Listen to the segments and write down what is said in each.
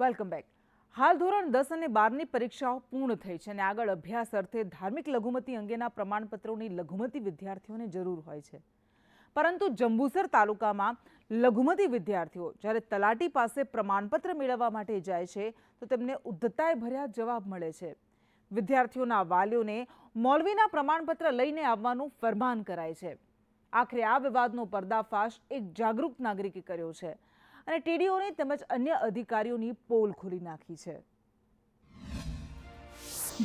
Welcome back. હાલ ધોરણ દસ અને બારની પરીક્ષાઓ પૂર્ણ થઈ છે અને આગળ અભ્યાસ અર્થે ધાર્મિક લઘુમતી અંગેના પ્રમાણપત્રોની લઘુમતી વિદ્યાર્થીઓને જરૂર હોય છે. પરંતુ જંબુસર તાલુકામાં લઘુમતી વિદ્યાર્થીઓ જ્યારે તલાટી પાસે પ્રમાણપત્ર મેળવવા માટે જાય છે, તો તેમને ઉદ્ધતાએ ભર્યા જવાબ મળે છે. વિદ્યાર્થીઓના વાલીઓને મૌલવીના પ્રમાણપત્ર લઈને આવવાનું ફરમાન કરાય છે. આખરે આ વિવાદનો પર્દાફાશ એક જાગૃત નાગરિકે કર્યો છે. અને ટીડીઓની તેમજ અન્ય અધિકારીઓની પોલ ખોલી નાખી છે.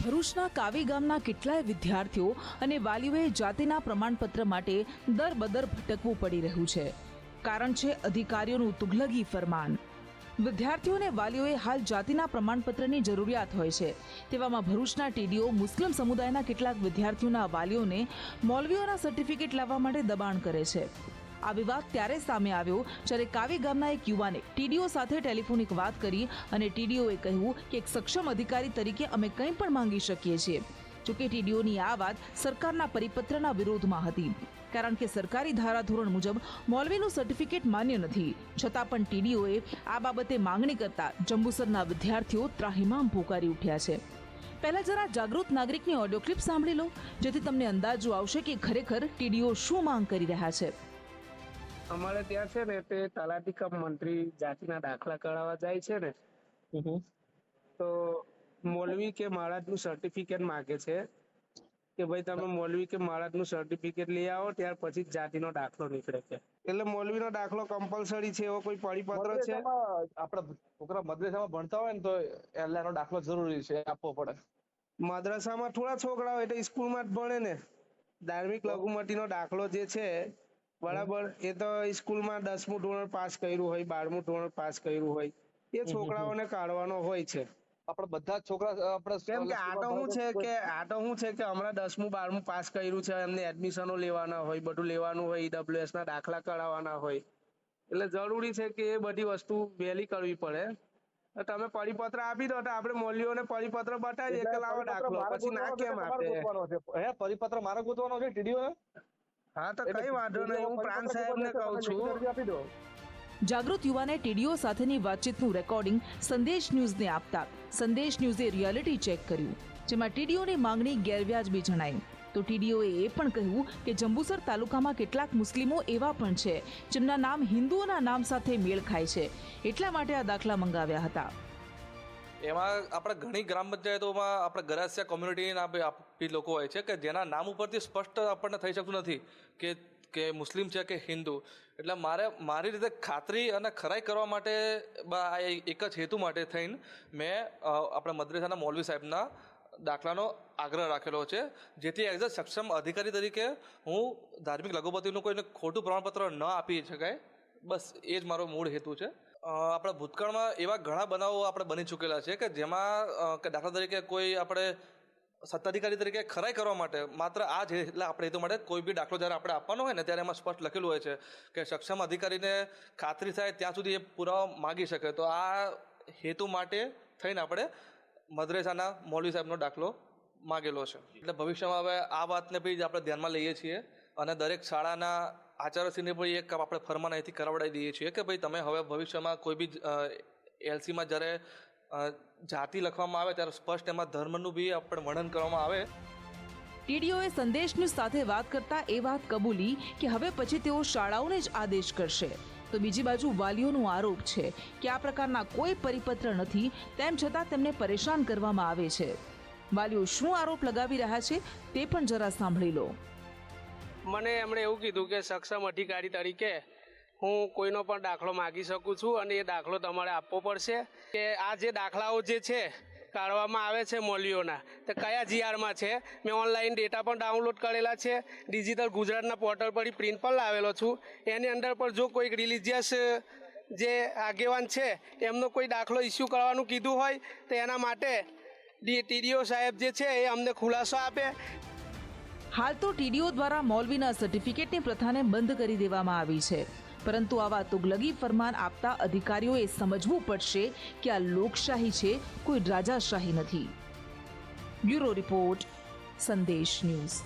ભરૂચના કાવી ગામના કેટલાય વિદ્યાર્થીઓ અને વાલીઓએ જાતિના પ્રમાણપત્ર માટે દર બદર ભટકવું પડી રહ્યું છે. કારણ છે અધિકારીઓનું તુગલગી ફરમાન. વિદ્યાર્થીઓ અને વાલીઓએ હાલ જાતિના પ્રમાણપત્રની જરૂરિયાત હોય છે. તેવામાં ભરૂચના ટીડીઓ, મુસ્લિમ સમુદાયના કેટલાક વિદ્યાર્થીઓના વાલીઓને મૌલવીઓના સર્ટિફિકેટ લાવવા માટે દબાણ કરે છે. આ વિવાદ ત્યારે સામે આવ્યો, જ્યારે કાવી ગામના એક યુવાને ટીડીઓ સાથે ટેલિફોનિક વાત કરી અને ટીડીઓએ કહ્યું કે એક સક્ષમ અધિકારી તરીકે અમે કંઈ પણ માંગી શકીએ છીએ. જોકે ટીડીઓની આ વાત સરકારના પરિપત્રના વિરોધમાં હતી. કારણ કે સરકારી ધારાધોરણ મુજબ મોલવીનું સર્ટિફિકેટ માન્ય નથી. છતાં પણ ટીડીઓએ આ બાબતે માંગણી કરતા જંબુસરના વિદ્યાર્થીઓ ત્રાહિમામ પોકારી ઉઠ્યા છે. પહેલા જરા જાગૃત નાગરિકની ઓડિયો ક્લિપ સાંભળી લો, જેથી તમને અંદાજો આવશે કે ખરેખર ટીડીઓ શું માંગ કરી રહ્યા છે. અમારે ત્યાં છે ને તે તલાટી કમ મંત્રી જાતિના દાખલા કરાવવા જાય છે ને તો મોલવી કે મહારાજનું સર્ટિફિકેટ માંગે છે કે ભાઈ તમે મોલવી કે મહારાજનું સર્ટિફિકેટ લઈ આવો ત્યાર પછી જાતિનો દાખલો નીકળે છે. એટલે મૌલવીનો દાખલો કમ્પલસરી છે એવો કોઈ પરિપત્ર છે? આપડે છોકરા મદ્રેસામાં ભણતા હોય ને તો એટલે નો દાખલો જરૂરી છે આપવો પડે. મદ્રાસામાં થોડા છોકરાઓ એટલે સ્કૂલમાં જ ભણે ને. ધાર્મિક લઘુમતી નો દાખલો જે છે બરાબર? એ તો સ્કૂલમાં દસમું ધોરણ પાસ કર્યું હોય બારમું ધોરણ પાસ કર્યું હોય. એ છોકરાઓને કાઢવાનો હોય છે. આપણે બધા છોકરા આપણે કેમ કે આ તો શું છે કે આ તો શું છે કે હમણાં દસમું બારમું પાસ કર્યું છે એમને એડમિશનો લેવાના હોય બધું લેવાનું હોય ઈડબ્લ્યુએસ ના દાખલા કરાવવાના હોય. એટલે જરૂરી છે કે એ બધી વસ્તુ વહેલી કરવી પડે. તમે પરિપત્ર આપી દો તો આપણે મૌલ્યોને પરિપત્ર બતાવીએ કે લાવો દાખલો. પછી ના કેમ આપે? હે પરિપત્ર મારે ગોતવાનો છે ટીડીઓ હા તો કઈ વાંધો નહીં હું પ્રાંત સાહેબને કહું છું. આપી દો. જાગૃત યુવાને ટીડીઓ સાથેની વાતચીતનું રેકોર્ડિંગ સંદેશ ન્યૂઝને આપતા સંદેશ ન્યૂઝે રિયાલિટી ચેક કર્યું જેમાં ટીડીઓની માંગણી ગેરવ્યાજબી જણાઈ. તો ટીડીઓએ એ પણ કહ્યું કે જંબુસર તાલુકામાં કેટલાક મુસ્લિમો એવા પણ છે જેમના નામ હિન્દુઓના નામ સાથે મેળ ખાય છે એટલા માટે આ દાખલા મંગાવ્યા હતા. એમાં આપણે ઘણી ગ્રામ પંચાયતોમાં આપણે ગરાસિયા કોમ્યુનિટીના આપી લોકો હોય છે કે જેના નામ ઉપરથી સ્પષ્ટ આપણને થઈ શકતું નથી કે કે મુસ્લિમ છે કે હિન્દુ. એટલે મારે, મારી રીતે ખાતરી અને ખરાઈ કરવા માટે આ એક જ હેતુ માટે થઈને મેં આપણા મદ્રેસાના મૌલવી સાહેબના દાખલાનો આગ્રહ રાખેલો છે, જેથી એઝ અ સક્ષમ અધિકારી તરીકે હું ધાર્મિક લઘુપતિનું કોઈને ખોટું પ્રમાણપત્ર ન આપી શકાય. બસ એ જ મારો મૂળ હેતુ છે. આપણા ભૂતકાળમાં એવા ઘણા બનાવો આપણે બની ચૂકેલા છે કે જેમાં કે દાખલા તરીકે કોઈ આપણે સત્તાધિકારી તરીકે ખરાઈ કરવા માટે માત્ર આ જ, એટલે આપણે હેતુ માટે કોઈ બી દાખલો જ્યારે આપણે આપવાનો હોય ને ત્યારે એમાં સ્પષ્ટ લખેલું હોય છે કે સક્ષમ અધિકારીને ખાતરી થાય ત્યાં સુધી એ પુરાવા માગી શકે. તો આ હેતુ માટે થઈને આપણે મદ્રેસાના મૌલવી સાહેબનો દાખલો માગેલો છે. એટલે ભવિષ્યમાં હવે આ વાતને બી આપણે ધ્યાનમાં લઈએ છીએ અને દરેક શાળાના આચાર્યશ્રીને પણ એક આપણે ફરમાન અહીંથી કરાવડાવી દઈએ છીએ કે ભાઈ તમે હવે ભવિષ્યમાં કોઈ બી એલસીમાં જ્યારે જાતિ લખવામાં આવે ત્યારે સ્પષ્ટ એમાં ધર્મનું બી આપણે વર્ણન કરવામાં આવે. ટીડીઓએ સંદેશ ન્યૂઝ સાથે વાત કરતા એ વાત કબૂલી કે હવે પછી તેઓ શાળાઓને જ આદેશ કરશે. તો બીજી બાજુ વાલીઓનો આરોપ છે કે આ પ્રકારના કોઈ પરિપત્ર નથી, તેમ છતાં તેમને પરેશાન કરવામાં આવે છે. વાલીઓ શું આરોપ લગાવી રહ્યા છે તે પણ જરા સાંભળી લો. મને એમણે એવું કીધું કે સક્ષમ અધિકારી તરીકે હું કોઈનો પણ દાખલો માગી શકું છું અને એ દાખલો તમારે આપવો પડશે. કે આ જે દાખલાઓ જે છે, કાઢવામાં આવે છે મોલીઓના, તો કયા જીઆરમાં છે? મેં ઓનલાઈન ડેટા પણ ડાઉનલોડ કરેલા છે. ડિજિટલ ગુજરાતના પોર્ટલ પર પ્રિન્ટ પણ લાવેલો છું. એની અંદર પર જો કોઈક રિલિજિયસ જે આગેવાન છે, એમનો કોઈ દાખલો ઇસ્યુ કરવાનું કીધું હોય, તો એના માટે ટીડીઓ સાહેબ જે છે, એ અમને ખુલાસો આપે. હાલ તો ટીડીઓ દ્વારા મૌલવીના સર્ટિફિકેટની પ્રથાને બંધ કરી દેવામાં આવી છે. પરંતુ આવા તુગલગી ફરમાન આપતા અધિકારીઓએ સમજવું પડશે કે આ લોકશાહી છે, કોઈ રાજાશાહી નથી. Bureau report, Sandesh news.